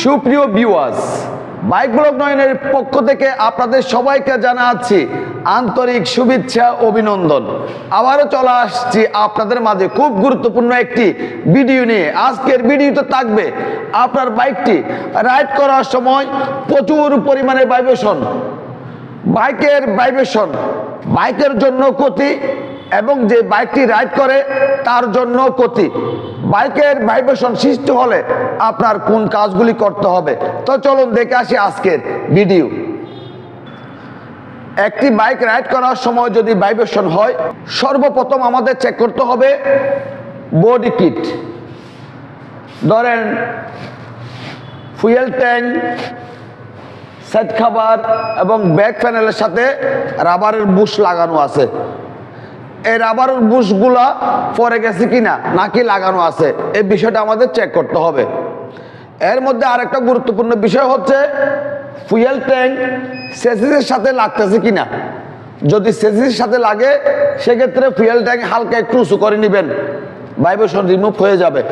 সুপ্রিয় viewers bike blog নয়নের পক্ষ থেকে আপনাদের সবাইকে জানাচ্ছি আন্তরিক শুভেচ্ছা, অভিনন্দন। আবারও চলে আসছি আপনাদের মাঝে খুব গুরুত্বপূর্ণ একটি ভিডিও নিয়ে। আজকের ভিডিওতে থাকবে আপনার বাইকটি রাইড করার সময় প্রচুর পরিমাণে ভাইব্রেশন বাইকের ভাইব্রেশন বাইকের জন্য ক্ষতি এবং যে বাইকটি রাইড করে তার জন্য ক্ষতি। বাইকের ভাইব্রেশন সৃষ্টি হলে আপনার কোন কাজগুলি করতে হবে? তো চলুন দেখে আসি আজকের ভিডিও। একটি বাইক রাইড করার সময় যদি ভাইব্রেশন হয়, সর্বপ্রথম আমাদের চেক করতে হবে বডি কিট। ধরেন, ফুয়েল ট্যাঙ্ক, সেট খাবার এবং ব্যাক প্যানেলের সাথে রাবারের বুশ লাগানো আছে। এই রাবারের বুশগুলা পরে গেছে কিনা নাকি লাগানো আছে, এই বিষয়টা আমাদের চেক করতে হবে। এর মধ্যে আরেকটা গুরুত্বপূর্ণ বিষয় হচ্ছে ফুয়েল ট্যাঙ্ক সেসিসের সাথে লাগতেছে কিনা। যদি সেসিসের সাথে লাগে, সেক্ষেত্রে ফুয়েল ট্যাঙ্ক হালকা একটু উঁচু করে নেবেন ভাইব্রেশন রিমুভ হয়ে যাবে।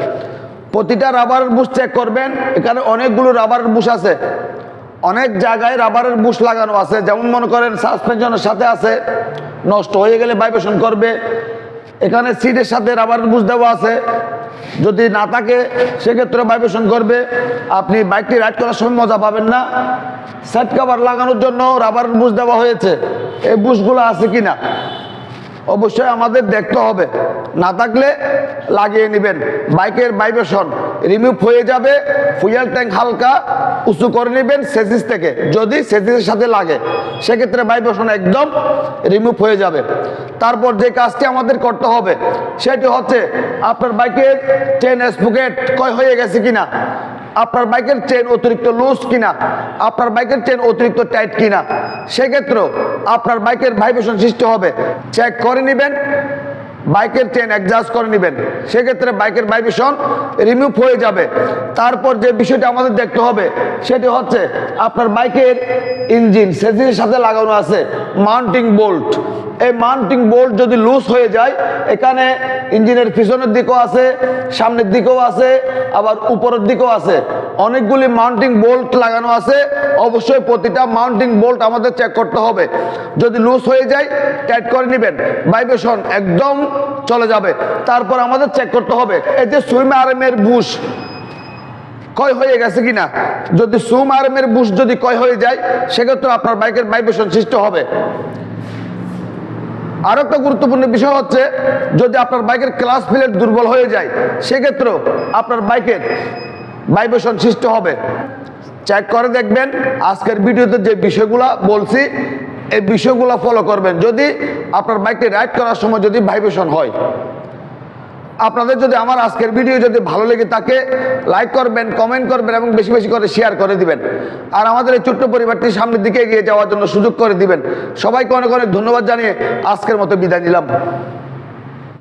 প্রতিটা রাবারের বুশ চেক করবেন, এখানে অনেকগুলো রাবারের বুশ আছে। অনেক জায়গায় রাবারের বুশ লাগানো আছে। যেমন মনে করেন সাসপেনশনের সাথে আছে, নষ্ট হয়ে গেলে ভাইব্রেশন করবে। এখানে সিটের সাথে রাবারের বুশ দেওয়া আছে। যদি না থাকে, সেক্ষেত্রে ভাইব্রেশন করবে। আপনি বাইকটি রাইড করার সময় মজা পাবেন না। সেট কাভার লাগানোর জন্য রাবারের বুশ দেওয়া হয়েছে। এই বুশগুলো আছে কি না অবশ্যই আমাদের দেখতে হবে। না থাকলে লাগিয়ে নেবেন। বাইকের ভাইব্রেশন রিমুভ হয়ে যাবে ফুয়েল ট্যাঙ্ক হালকা উঁচু করে নেবেন সেসিস থেকে। যদি সেসিসের সাথে লাগে, সেক্ষেত্রে ভাইব্রেশন একদম রিমুভ হয়ে যাবে। তারপর যে কাজটি আমাদের করতে হবে, সেটি হচ্ছে আপনার বাইকের চেন স্পুকেট কয় হয়ে গেছে কিনা, আপনার বাইকের চেন অতিরিক্ত লুজ কিনা, আপনার বাইকের চেন অতিরিক্ত টাইট কিনা, সেক্ষেত্রেও আপনার বাইকের ভাইব্রেশন সৃষ্টি হবে। চেক করে নেবেন বাইকের চেন অ্যাডজাস্ট করে নেবেন। সেক্ষেত্রে বাইকের ভাইব্রেশন রিমুভ হয়ে যাবে। তারপর যে বিষয়টা আমাদের দেখতে হবে, সেটি হচ্ছে আপনার বাইকের ইঞ্জিন সেজিনের সাথে লাগানো আছে মাউন্টিং বোল্ট এই মাউন্টিং বোল্ট যদি লুজ হয়ে যায়, এখানে ইঞ্জিনের পিছনের দিকেও আছে, সামনের দিকেও আছে, আবার উপরের দিকেও আছে। অনেকগুলি মাউন্টিং বোল্ট লাগানো আছে। অবশ্যই প্রতিটা মাউন্টিং বোল্ট আমাদের চেক করতে হবে। যদি লুজ হয়ে যায় টাইট করে নেবেন। ভাইব্রেশন একদম চলে যাবে। তারপর আমাদের চেক করতে হবে। এই যে সুইম আরএমের বুশ, কয় হয়ে গেছে কিনা? যদি সুম আরএমের বুশ যদি কয় হয়ে যায়, সেক্ষেত্রে আপনার বাইকের ভাইব্রেশন সৃষ্টি হবে। আরও একটা গুরুত্বপূর্ণ বিষয় হচ্ছে, যদি আপনার বাইকের ক্লাস প্লেট দুর্বল হয়ে যায়, সেক্ষেত্রেও আপনার বাইকের ভাইব্রেশন সৃষ্টি হবে। চেক করে দেখবেন, আজকের ভিডিওতে যে বিষয়গুলো বলছি, এই বিষয়গুলো ফলো করবেন। যদি আপনার বাইকটি রাইড করার সময় যদি ভাইব্রেশন হয়। আপনাদের যদি আমার আজকের ভিডিও যদি ভালো লেগে থাকে লাইক করবেন কমেন্ট করবেন এবং বেশি বেশি করে শেয়ার করে দিবেন। আর আমাদের এই ছোট্ট পরিবারটি সামনের দিকে এগিয়ে যাওয়ার জন্য সুযোগ করে দিবেন। সবাইকে অনেক অনেক ধন্যবাদ জানিয়ে আজকের মতো বিদায় নিলাম।